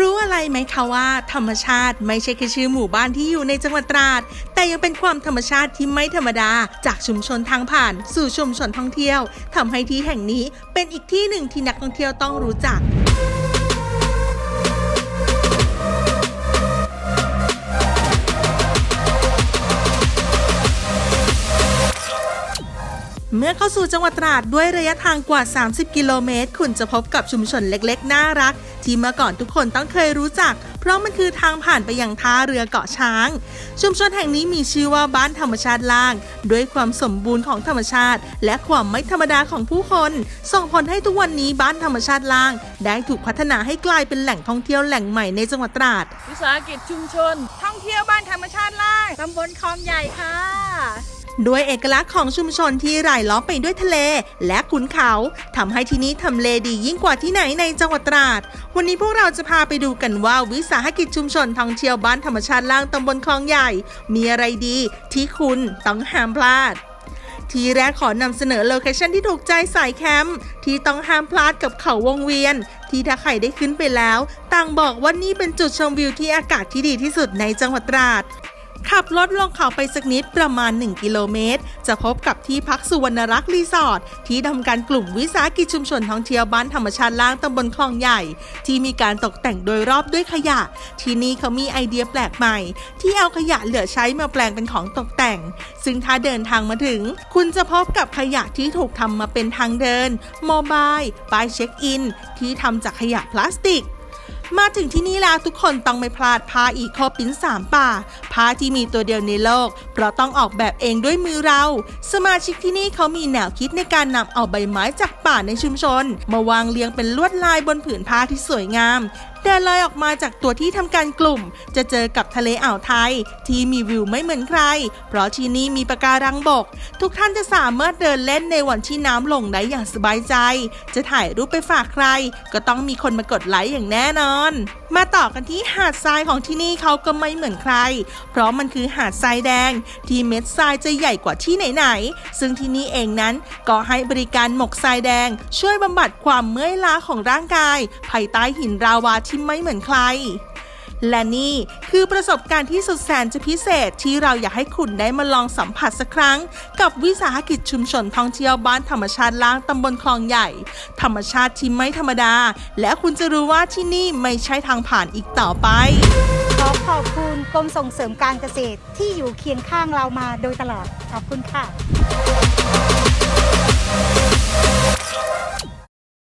รู้อะไรไหมคะว่าธรรมชาติไม่ใช่แค่ชื่อหมู่บ้านที่อยู่ในจังหวัดตราด แต่ยังเป็นความธรรมชาติที่ไม่ธรรมดา จากชุมชนทางผ่าน สู่ชุมชนท่องเที่ยวทำให้ที่แห่งนี้เป็นอีกที่หนึ่งที่นักท่องเที่ยวต้องรู้จัก เมื่อเข้าสู่จังหวัดตราดด้วยระยะทางกว่า 30 กิโลเมตร คุณจะพบกับชุมชนเล็กๆ น่ารัก ที่เมื่อก่อนทุกคนต้องเคยรู้จัก เพราะมันคือทางผ่านไปยังท่าเรือเกาะช้าง ชุมชนแห่งนี้มีชื่อว่าบ้านธรรมชาติล่าง ด้วยความสมบูรณ์ของธรรมชาติ และความไม่ธรรมดาของผู้คน ส่งผลให้ทุกวันนี้บ้านธรรมชาติล่าง ได้ถูกพัฒนาให้กลายเป็นแหล่งท่องเที่ยวแหล่งใหม่ในจังหวัดตราด วิสาหกิจชุมชน ท่องเที่ยวบ้านธรรมชาติล่างตำบลคลองใหญ่ค่ะ ด้วยเอกลักษณ์ของชุมชนที่รายล้อมไปด้วยทะเล และขุนเขาทำให้ที่นี้ทำเลดียิ่งกว่าที่ไหนในจังหวัดตราด วันนี้พวกเราจะพาไปดูกันว่าวิสาหกิจชุมชนท่องเที่ยวบ้านธรรมชาติล่างตำบลคลองใหญ่ มีอะไรดีที่คุณต้องห้ามพลาดทีแรกขอนำเสนอโลเคชั่นที่ถูกใจสายแคมป์ที่ต้องห้ามพลาดกับเขาวงเวียน ที่ถ้าใครได้ขึ้นไปแล้ว ต่างบอกว่านี่เป็นจุดชมวิวที่อากาศที่ดีที่สุดในจังหวัดตราด ขับรถลงเขาไปสักนิดประมาณ 1 กิโลเมตร จะพบกับที่พักสุวรรณรักษ์รีสอร์ทที่ทำการกลุ่มวิสาหกิจชุมชนท่องเที่ยวบ้านธรรมชาติล่างตำบลคลองใหญ่ ที่มีการตกแต่งโดยรอบด้วยขยะ ที่นี่เขามีไอเดียแปลกใหม่ ที่เอาขยะเหลือใช้มาแปลงเป็นของตกแต่ง ซึ่งถ้าเดินทางมาถึง คุณจะพบกับขยะที่ถูกทำมาเป็นทางเดิน โมบายป้ายเช็คอิน ที่ทำจากขยะพลาสติก มาถึงที่นี่แล้วทุกคนต้องไม่พลาดผ้าอีโคปิ้นสามป่าผ้าที่มีตัวเดียวในโลก เพราะต้องออกแบบเองด้วยมือเรา สมาชิกที่นี่เขามีแนวคิดในการนำเอาใบไม้จากป่าในชุมชน มาวางเรียงเป็นลวดลายบนผืนผ้าที่สวยงาม เดินเลยออกมาจากตัวที่ทำการกลุ่ม จะเจอกับทะเลอ่าวไทย ที่มีวิวไม่เหมือนใคร เพราะที่นี่มีปะการังบก ทุกท่านจะสามารถเดินเล่นในวันที่น้ำลงได้อย่างสบายใจ จะถ่ายรูปไปฝากใคร ก็ต้องมีคนมากดไลค์อย่างแน่นอน มาต่อกันที่หาดทรายของที่นี่เขาก็ไม่เหมือนใคร เพราะมันคือหาดทรายแดง ที่เม็ดทรายจะใหญ่กว่าที่ไหนๆซึ่งที่นี่เองนั้นก็ให้บริการหมกทรายแดง ช่วยบำบัดความเมื่อยล้าของร่างกาย ภายใต้หินราวาทีที่ไม่เหมือนใคร และนี่คือประสบการณ์ที่สุดแสนจะพิเศษที่เราอยากให้คุณได้มาลองสัมผัสสักครั้ง กับวิสาหกิจชุมชนท่องเที่ยวบ้านธรรมชาติล่างตำบลคลองใหญ่ ธรรมชาติที่ไม่ธรรมดา และคุณจะรู้ว่าที่นี่ไม่ใช่ทางผ่านอีกต่อไปขอขอบคุณกรมส่งเสริมการเกษตรที่อยู่เคียงข้างเรามาโดยตลอด ขอบคุณค่ะ